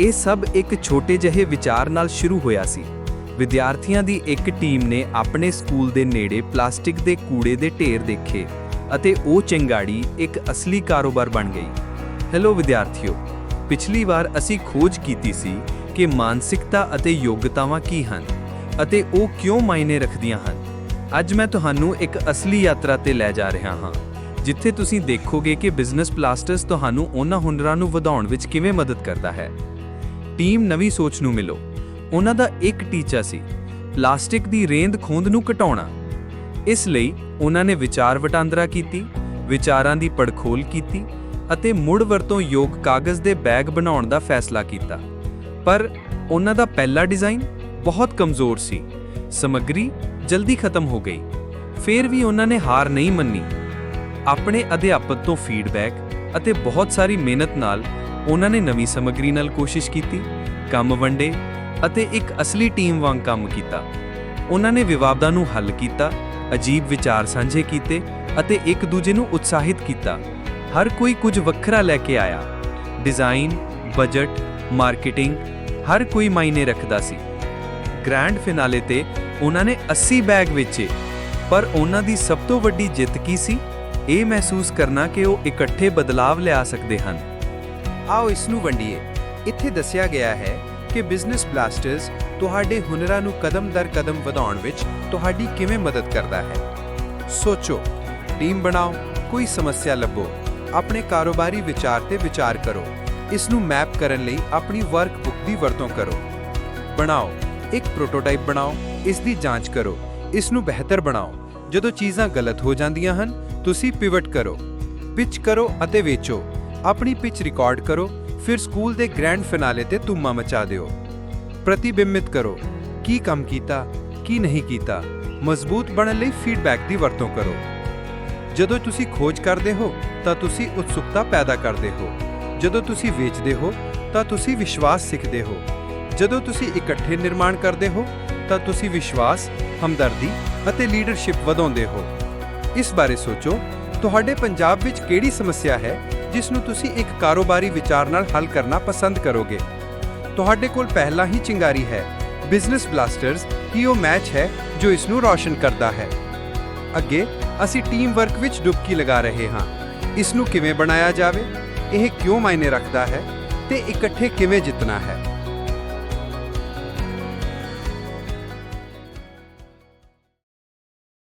ਇਹ ਸਭ ਇੱਕ ਛੋਟੇ ਜਿਹੇ ਵਿਚਾਰ ਨਾਲ ਸ਼ੁਰੂ ਹੋਇਆ ਸੀ। ਵਿਦਿਆਰਥੀਆਂ ਦੀ ਇੱਕ ਟੀਮ ਨੇ ਆਪਣੇ ਸਕੂਲ ਦੇ ਨੇੜੇ ਪਲਾਸਟਿਕ ਦੇ ਕੂੜੇ ਦੇ ਢੇਰ ਦੇਖੇ ਅਤੇ ਉਹ ਚਿੰਗਾੜੀ ਇੱਕ ਅਸਲੀ ਕਾਰੋਬਾਰ ਬਣ ਗਈ। ਹੈਲੋ ਵਿਦਿਆਰਥੀਓ, ਪਿਛਲੀ ਵਾਰ ਅਸੀਂ ਖੋਜ ਕੀਤੀ ਸੀ ਕਿ ਮਾਨਸਿਕਤਾ ਅਤੇ ਯੋਗਤਾਵਾਂ ਕੀ ਹਨ ਅਤੇ ਉਹ ਕਿਉਂ ਮਾਇਨੇ ਰੱਖਦੀਆਂ ਹਨ। ਅੱਜ ਮੈਂ ਤੁਹਾਨੂੰ ਇੱਕ ਅਸਲੀ ਯਾਤਰਾ ਤੇ ਲੈ ਜਾ ਰਿਹਾ ਹਾਂ, ਜਿੱਥੇ ਤੁਸੀਂ ਦੇਖੋਗੇ ਕਿ ਬਿਜ਼ਨਸ ਪਲਾਸਟਰਸ ਤੁਹਾਨੂੰ ਉਹਨਾਂ ਹੁਨਰਾਂ ਨੂੰ ਵਧਾਉਣ ਵਿੱਚ ਕਿਵੇਂ ਮਦਦ ਕਰਦਾ ਹੈ। ਟੀਮ ਨਵੀਂ ਸੋਚ ਨੂੰ ਮਿਲੋ। ਉਹਨਾਂ ਦਾ ਇੱਕ ਟੀਚਾ ਸੀ, ਪਲਾਸਟਿਕ ਦੀ ਰੇਂਦ ਖੋਂਦ ਨੂੰ ਘਟਾਉਣਾ। ਇਸ ਲਈ ਉਹਨਾਂ ਨੇ ਵਿਚਾਰ ਵਟਾਂਦਰਾ ਕੀਤੀ, ਵਿਚਾਰਾਂ ਦੀ ਪੜਖੋਲ ਕੀਤੀ ਅਤੇ ਮੁੜ ਵਰਤੋਂ ਯੋਗ ਕਾਗਜ਼ ਦੇ ਬੈਗ ਬਣਾਉਣ ਦਾ ਫੈਸਲਾ ਕੀਤਾ। ਪਰ ਉਹਨਾਂ ਦਾ ਪਹਿਲਾ ਡਿਜ਼ਾਈਨ ਬਹੁਤ ਕਮਜ਼ੋਰ ਸੀ, ਸਮੱਗਰੀ ਜਲਦੀ ਖਤਮ ਹੋ ਗਈ। ਫਿਰ ਵੀ ਉਹਨਾਂ ਨੇ ਹਾਰ ਨਹੀਂ ਮੰਨੀ। ਆਪਣੇ ਅਧਿਆਪਕ ਤੋਂ ਫੀਡਬੈਕ ਅਤੇ ਬਹੁਤ ਸਾਰੀ ਮਿਹਨਤ ਨਾਲ ਉਹਨਾਂ ਨੇ ਨਵੀਂ ਸਮੱਗਰੀ ਨਾਲ ਕੋਸ਼ਿਸ਼ ਕੀਤੀ, ਕੰਮ ਵੰਡੇ ਅਤੇ ਇੱਕ ਅਸਲੀ ਟੀਮ ਵਾਂਗ ਕੰਮ ਕੀਤਾ। ਉਹਨਾਂ ਨੇ ਵਿਵਾਦਾਂ ਨੂੰ ਹੱਲ ਕੀਤਾ, ਅਜੀਬ ਵਿਚਾਰ ਸਾਂਝੇ ਕੀਤੇ ਅਤੇ ਇੱਕ ਦੂਜੇ ਨੂੰ ਉਤਸ਼ਾਹਿਤ ਕੀਤਾ। ਹਰ ਕੋਈ ਕੁਝ ਵੱਖਰਾ ਲੈ ਕੇ ਆਇਆ। ਡਿਜ਼ਾਈਨ, ਬਜਟ, ਮਾਰਕੀਟਿੰਗ, ਹਰ ਕੋਈ ਮਾਇਨੇ ਰੱਖਦਾ ਸੀ। ਗ੍ਰੈਂਡ ਫਿਨਾਲੇ ਤੇ ਉਹਨਾਂ ਨੇ 80 ਬੈਗ ਵੇਚੇ। ਪਰ ਉਹਨਾਂ ਦੀ ਸਭ ਤੋਂ ਵੱਡੀ ਜਿੱਤ ਕੀ ਸੀ? ਇਹ ਮਹਿਸੂਸ ਕਰਨਾ ਕਿ ਉਹ ਇਕੱਠੇ ਬਦਲਾਵ ਲਿਆ ਸਕਦੇ ਹਨ। ਆਓ ਇਸ ਨੂੰ ਵੰਡੀਏ। ਇੱਥੇ ਦੱਸਿਆ ਗਿਆ ਹੈ ਕਿ ਬਿਜ਼ਨਸ ਬਲਾਸਟਰਸ ਤੁਹਾਡੇ ਹੁਨਰਾਂ ਨੂੰ ਕਦਮ ਦਰ ਕਦਮ ਵਧਾਉਣ ਵਿੱਚ ਤੁਹਾਡੀ ਕਿਵੇਂ ਮਦਦ ਕਰਦਾ ਹੈ। ਸੋਚੋ, ਟੀਮ ਬਣਾਓ, ਕੋਈ ਸਮੱਸਿਆ ਲੱਭੋ, ਆਪਣੇ ਕਾਰੋਬਾਰੀ ਵਿਚਾਰ ਤੇ ਵਿਚਾਰ ਕਰੋ। ਇਸ ਨੂੰ ਮੈਪ ਕਰਨ ਲਈ ਆਪਣੀ ਵਰਕਬੁੱਕ ਦੀ ਵਰਤੋਂ ਕਰੋ। ਬਣਾਓ, ਇੱਕ ਪ੍ਰੋਟੋਟਾਈਪ ਬਣਾਓ, ਇਸ ਦੀ ਜਾਂਚ ਕਰੋ। ਇਸ ਨੂੰ ਬਿਹਤਰ ਬਣਾਓ। ਜਦੋਂ ਚੀਜ਼ਾਂ ਗਲਤ ਹੋ ਜਾਂਦੀਆਂ ਹਨ, ਤੁਸੀਂ ਪਿਵਟ ਕਰੋ। ਪਿਚ ਕਰੋ ਅਤੇ ਵੇਚੋ। ਆਪਣੀ ਪਿਚ ਰਿਕਾਰਡ ਕਰੋ, ਫਿਰ ਸਕੂਲ ਦੇ ਗ੍ਰੈਂਡ ਫਿਨਾਲੇ ਤੇ ਧੂਮਾ ਮਚਾ ਦਿਓ। ਪ੍ਰਤੀਬਿੰਬਿਤ ਕਰੋ, ਕੀ ਕੰਮ ਕੀਤਾ, ਕੀ ਨਹੀਂ ਕੀਤਾ, ਮਜ਼ਬੂਤ ਬਣਨ ਲਈ ਫੀਡਬੈਕ ਦੀ ਵਰਤੋਂ ਕਰੋ। ਜਦੋਂ ਤੁਸੀਂ ਖੋਜ ਕਰਦੇ ਹੋ, ਤਾਂ ਤੁਸੀਂ ਉਤਸੁਕਤਾ ਪੈਦਾ ਕਰਦੇ ਹੋ। ਜਦੋਂ ਤੁਸੀਂ ਵੇਚਦੇ ਹੋ, ਤਾਂ ਤੁਸੀਂ ਵਿਸ਼ਵਾਸ ਸਿੱਖਦੇ ਹੋ। ਜਦੋਂ ਤੁਸੀਂ ਇਕੱਠੇ ਨਿਰਮਾਣ ਕਰਦੇ ਹੋ, ਤਾਂ ਤੁਸੀਂ ਵਿਸ਼ਵਾਸ, ਹਮਦਰਦੀ ਅਤੇ ਲੀਡਰਸ਼ਿਪ ਵਧਾਉਂਦੇ ਹੋ। ਇਸ ਬਾਰੇ ਸੋਚੋ, ਤੁਹਾਡੇ ਪੰਜਾਬ ਵਿੱਚ ਕਿਹੜੀ ਸਮੱਸਿਆ ਹੈ ਜਿਸ ਨੂੰ ਤੁਸੀਂ ਇੱਕ ਕਾਰੋਬਾਰੀ ਵਿਚਾਰ ਨਾਲ ਹੱਲ ਕਰਨਾ ਪਸੰਦ ਕਰੋਗੇ। ਤੁਹਾਡੇ ਕੋਲ ਪਹਿਲਾਂ ਹੀ ਚਿੰਗਾਰੀ ਹੈ। ਬਿਜ਼ਨਸ ਬਲਾਸਟਰਸ ਹੀ ਉਹ ਮੈਚ ਹੈ, ਜੋ ਇਸ ਨੂੰ ਰੌਸ਼ਨ ਕਰਦਾ ਹੈ। ਅੱਗੇ, ਅਸੀਂ ਟੀਮ ਵਰਕ ਵਿੱਚ ਡੁਬਕੀ ਲਗਾ ਰਹੇ ਹਾਂ। ਇਸ ਨੂੰ ਕਿਵੇਂ ਬਣਾਇਆ ਜਾਵੇ? ਇਹ ਕਿਉਂ ਮਾਇਨੇ ਰੱਖਦਾ ਹੈ? ਤੇ ਇਕੱਠੇ ਕਿਵੇਂ ਜਿੱਤਣਾ ਹੈ?